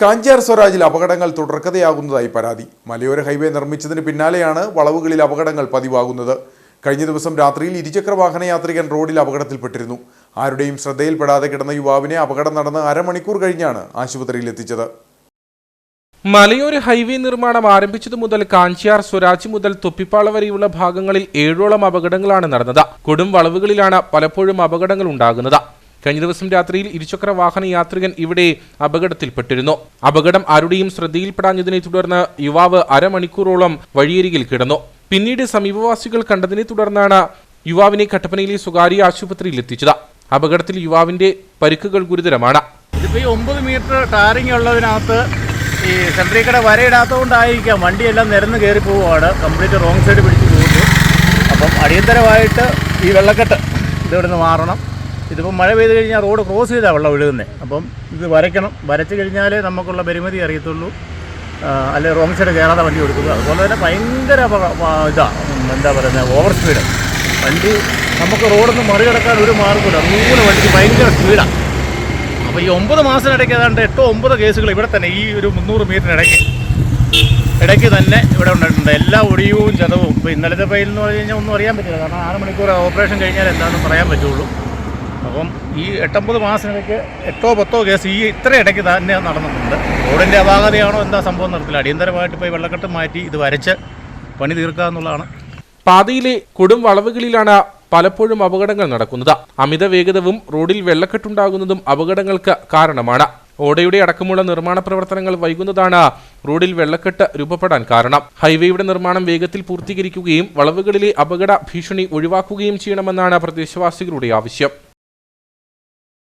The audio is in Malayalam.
കാഞ്ചാർ സ്വരാജിൽ അപകടങ്ങൾ തുടർക്കഥയാകുന്നതായി പരാതി. മലയോര ഹൈവേ നിർമ്മിച്ചതിന് പിന്നാലെയാണ് വളവുകളിൽ അപകടങ്ങൾ പതിവാകുന്നത്. കഴിഞ്ഞ ദിവസം രാത്രിയിൽ ഇരുചക്ര വാഹന യാത്രികൻ റോഡിൽ അപകടത്തിൽപ്പെട്ടിരുന്നു. ആരുടെയും ശ്രദ്ധയിൽപ്പെടാതെ കിടന്ന യുവാവിനെ അപകടം നടന്ന് അരമണിക്കൂർ കഴിഞ്ഞാണ് ആശുപത്രിയിൽ എത്തിച്ചത് മലയോര ഹൈവേ നിർമ്മാണം ആരംഭിച്ചതു മുതൽ കാഞ്ചിയാർ സ്വരാജ് മുതൽ തൊപ്പിപ്പാള വരെയുള്ള ഭാഗങ്ങളിൽ ഏഴോളം അപകടങ്ങളാണ് നടന്നത്. കൊടും വളവുകളിലാണ് പലപ്പോഴും അപകടങ്ങൾ ഉണ്ടാകുന്നത്. കഴിഞ്ഞ ദിവസം രാത്രിയിൽ ഇരുചക്ര വാഹന യാത്രികൻ ഇവിടെ അപകടത്തിൽപ്പെട്ടിരുന്നു. അപകടം ആരുടെയും ശ്രദ്ധയിൽപ്പെടാഞ്ഞതിനെ തുടർന്ന് യുവാവ് അരമണിക്കൂറോളം വഴിയരികിൽ കിടന്നു. പിന്നീട് സമീപവാസികൾ കണ്ടതിനെ തുടർന്നാണ് യുവാവിനെ കട്ടപ്പനയിലെ സ്വകാര്യ ആശുപത്രിയിൽ എത്തിച്ചത്. അപകടത്തിൽ യുവാവിന്റെ പരിക്കുകൾ ഗുരുതരമാണ്. ഒമ്പത് മീറ്റർ ടാറിങ് ഉള്ളതിനകത്ത് ഈ സെൻട്രി കട വരയിടാത്തതുകൊണ്ടായിരിക്കാം വണ്ടിയെല്ലാം നിരന്ന് കയറി പോവുകയാണ്. കംപ്ലീറ്റ് റോങ് സൈഡ് പിടിച്ച് പോകുന്നു. അപ്പം അടിയന്തരമായിട്ട് ഈ വെള്ളക്കെട്ട് ഇതിവിടുന്ന് മാറണം. ഇതിപ്പോൾ മഴ പെയ്ത് കഴിഞ്ഞാൽ റോഡ് ക്രോസ് ചെയ്താൽ വെള്ളം ഒഴുകുന്നത് അപ്പം ഇത് വരയ്ക്കണം. വരച്ച് കഴിഞ്ഞാലേ നമുക്കുള്ള പരിമിതി അറിയത്തുള്ളൂ. അല്ലെങ്കിൽ അല്ലെ റോങ് സൈഡ് കയറാതെ വണ്ടി കൊടുക്കുക അതുപോലെ തന്നെ ഭയങ്കര ഇതാണ് ഇതാ എന്താ പറയുന്നത് ഓവർ സ്പീഡ്. വണ്ടി നമുക്ക് റോഡൊന്ന് മറികടക്കാൻ ഒരു മാർഗമില്ല നൂറ് വണ്ടിക്ക് ഭയങ്കര സ്പീഡാണ് അപ്പോൾ ഈ ഒമ്പത് മാസത്തിനിടയ്ക്ക് ഏതാണ്ട് എട്ടോ ഒമ്പത് കേസുകൾ ഇവിടെ തന്നെ ഈ ഒരു മുന്നൂറ് മീറ്ററിനിടയ്ക്ക്. ഇടയ്ക്ക് തന്നെ ഇവിടെ ഉണ്ടായിട്ടുണ്ട്. എല്ലാ ഒടിയവും ചതവും. ഇപ്പോൾ ഇന്നലത്തെ പയ്യിൽ എന്ന് പറഞ്ഞു കഴിഞ്ഞാൽ ഒന്നും അറിയാൻ പറ്റില്ല. കാരണം ആറ് മണിക്കൂർ ഓപ്പറേഷൻ കഴിഞ്ഞാൽ എന്താണെന്ന് പറയാൻ പറ്റുള്ളൂ. അപ്പം ഈ എട്ടൊമ്പത് മാസത്തിനിടയ്ക്ക് എട്ടോ പത്തോ കേസ് ഈ ഇത്ര ഇടയ്ക്ക് തന്നെ നടന്നിട്ടുണ്ട്. റോഡിന്റെ അപാകതയാണോ എന്താ സംഭവം നടത്തില്ല അടിയന്തരമായിട്ട് ഇപ്പോൾ വെള്ളക്കെട്ട് മാറ്റി ഇത് വരച്ച് പണി തീർക്കുക എന്നുള്ളതാണ്. പാതയിലെ കൊടും വളവുകളിലാണ് പലപ്പോഴും അപകടങ്ങൾ നടക്കുന്നത്. അമിത വേഗതവും റോഡിൽ വെള്ളക്കെട്ടുണ്ടാകുന്നതും അപകടങ്ങൾക്ക് കാരണമാണ്. ഓടയുടെ അടക്കമുള്ള നിർമ്മാണ പ്രവർത്തനങ്ങൾ വൈകുന്നതാണ് റോഡിൽ വെള്ളക്കെട്ട് രൂപപ്പെടാൻ കാരണം. ഹൈവേയുടെ നിർമ്മാണം വേഗത്തിൽ പൂർത്തീകരിക്കുകയും വളവുകളിലെ അപകട ഭീഷണി ഒഴിവാക്കുകയും ചെയ്യണമെന്നാണ് പ്രദേശവാസികളുടെ ആവശ്യം.